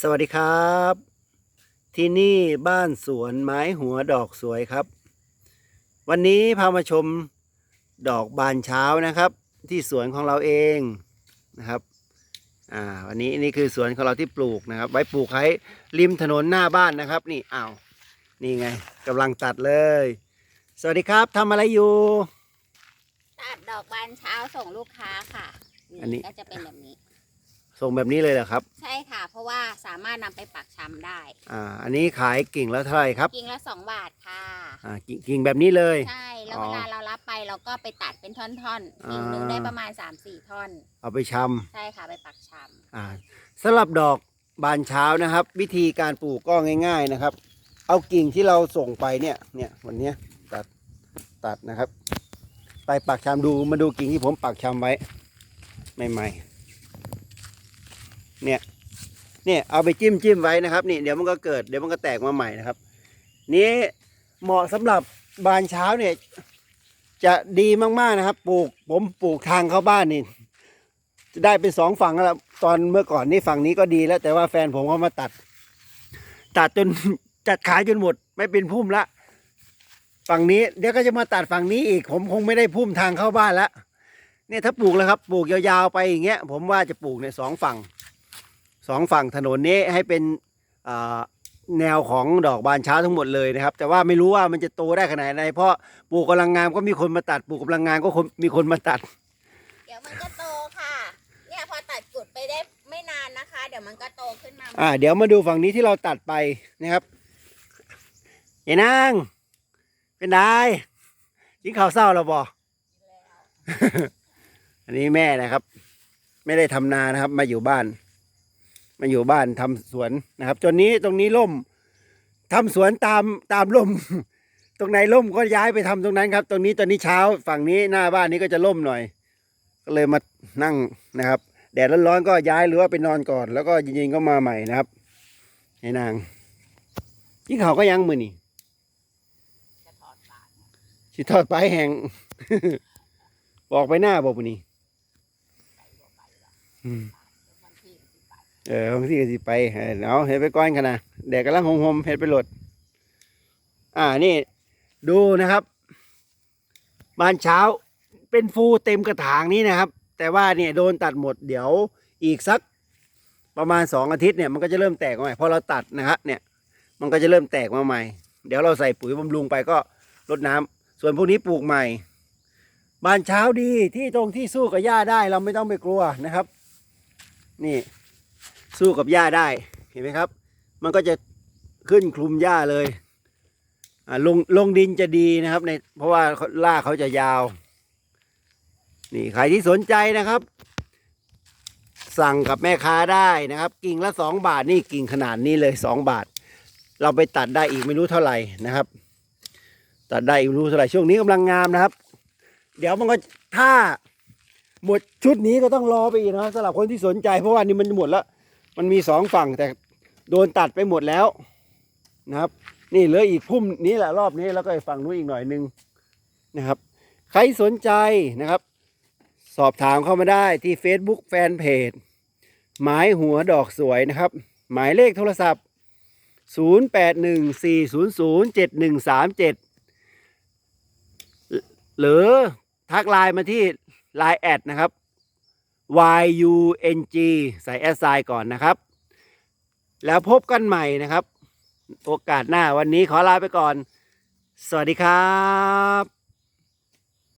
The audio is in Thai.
สวัสดีครับ ที่นี่บ้านสวนไม้หัวดอกสวยครับ วันนี้พามาชมดอกบานเช้านะครับ ที่สวนของเราเองนะครับอ่าวันนี้นี่คือสวนของเราที่ปลูกนะครับ ไว้ปลูกไว้ริมถนนหน้าบ้านนะครับ นี่อ้าวนี่ไงกำลังตัดเลย สวัสดีครับทำอะไรอยู่ ตัดดอกบานเช้าส่งลูกค้าค่ะอันนี้ ก็จะเป็นแบบนี้ ส่งแบบนี้เลยเหรอครับ ใช่ค่ะ เพราะว่าสามารถนำไปปักชำได้ อ่า อันนี้ขายกิ่งแล้วเท่าไหร่ครับ กิ่งละสองบาทค่ะ อ่า กิ่งกิ่งแบบนี้เลย ใช่ แล้วอ๋อเวลาเรารับไปเราก็ไปตัดเป็นท่อนๆกิ่งหนึงอ่าได้ประมาณ3-4ท่อน เอาไปชำใช่ค่ะไปปักชอ่าสำหรับดอกบานเช้านะครับ วิธีการปลูกก็ง่าย ๆนะครับ เอากิ่งที่เราส่งไปเนี่ยเนี่ยวันเนี้ยตัดตัดนะครับ ไปปักชำดูมาดูกิ่งที่ผมปักชำไว้ใหม่ๆ เนี่ยเนี่ยเอาไปจิ้มจิ้มไว้นะครับนี่เดี๋ยวมันก็เกิดเดี๋ยวมันก็แตกมาใหม่นะครับ นี้เหมาะสำหรับบานเช้าเนี่ย จะดีมากๆนะครับ ปลูกผมปลูกทางเข้าบ้านนี่จะได้เป็นสองฝั่งแล้วตอนเมื่อก่อนนี่ฝั่งนี้ก็ดีแล้ว แต่ว่าแฟนผมเขามาตัด ตัดจนจัดขายจนหมด ไม่เป็นพุ่มละ ฝั่งนี้เดี๋ยวก็จะมาตัดฝั่งนี้อีก ผมคงไม่ได้พุ่มทางเข้าบ้านละเนี่ยถ้าปลูกแล้วครับ ปลูกยาวๆไปอย่างเงี้ย ผมว่าจะปลูกเนี่ยสองฝั่ง สองฝั่งถนนนี้ให้เป็นอ่าแนวของดอกบานเช้าทั้งหมดเลยนะครับ แต่ว่าไม่รู้ว่ามันจะโตได้ขนาดไหนเพราะปลูกกำลังงามก็มีคนมาตัดปลูกกำลังงามก็คนมีคนมาตัดำเดี๋ยวมันก็โตค่ะ เนี่ยพอตัดกุดไปได้ไม่นานนะคะ เดี๋ยวมันก็โตขึ้นมาอ่าเดี๋ยวมาดูฝั่งนี้ที่เราตัดไปนะครับยายนางเป็นไงกินข้าวเศร้าแล้วบออันนี้แม่นะครับ ไม่ได้ทำนานะครับ มาอยู่บ้าน มาอยู่บ้านทำสวนนะครับ จนนี้ตรงนี้ล่มทำสวนตามตามล่ม ตรงไหนล่มก็ย้ายไปทำตรงนั้นครับ ตรงนี้ตอนนี้เช้าฝั่งนี้หน้าบ้านนี้ก็จะล่มหน่อย ก็เลยมานั่งนะครับ แดดร้อนๆก็ย้ายหรือว่าไปนอนก่อน แล้วก็เย็นๆก็มาใหม่นะครับให้นางยิ่งเขาก็ยังมือนี่จะถอดปากสิทอดปลายแหงบอกไปหน้าบอกปนี่อืมบางทีก็สิไป เออบางทีก็สิไปเอาเห็ดไปก้อนกันนะแดดกำลังหอมเห็ดไปหลด อ่านี่ดูนะครับ บานเช้าเป็นฟูเต็มกระถางนี้นะครับ แต่ว่าเนี่ยโดนตัดหมดเดี๋ยวอีกสักประมาณสองอาทิตย์เนี่ยมันก็จะเริ่มแตกมาใหม่พอเราตัดนะครับเนี่ยมันก็จะเริ่มแตกมาใหม่ เดี๋ยวเราใส่ปุ๋ยบำรุงไปก็รดน้ำส่วนพวกนี้ปลูกใหม่ บานเช้าดีที่ตรงที่สู้กับหญ้าได้เราไม่ต้องไปกลัวนะครับ นี่ สู้กับหญ้าได้เห็นไหมครับ มันก็จะขึ้นคลุมหญ้าเลยอ่าลงลงดินจะดีนะครับในเพราะว่าล่าเขาจะยาว นี่ใครที่สนใจนะครับ สั่งกับแม่ค้าได้นะครับ กิ่งละสองบาทนี่กิ่งขนาดนี้เลยสองบาท เราไปตัดได้อีกไม่รู้เท่าไหร่นะครับ ตัดได้อีกไม่รู้เท่าไหร่ช่วงนี้กำลังงามนะครับ เดี๋ยวมันก็ถ้าหมดชุดนี้ก็ต้องรอไปอีกนะสำหรับคนที่สนใจเพราะว่านี่มันหมดแล้ว มันมีสองฝั่งแต่โดนตัดไปหมดแล้วนะครับ นี่เหลืออีกพุ่มนี้แหละรอบนี้แล้วก็ฝั่งนู้นอีกหน่อยนึงนะครับ ใครสนใจนะครับ สอบถามเข้ามาได้ที่ Facebook แฟนเพจหมายหัวดอกสวยนะครับ หมายเลขโทรศัพท์ 0814007137 หรือทักไลน์มาที่ Line แอดนะครับ YUNG ใส่แอสไซน์ก่อนนะครับ แล้วพบกันใหม่นะครับ โอกาสหน้าวันนี้ขอลาไปก่อน สวัสดีครับ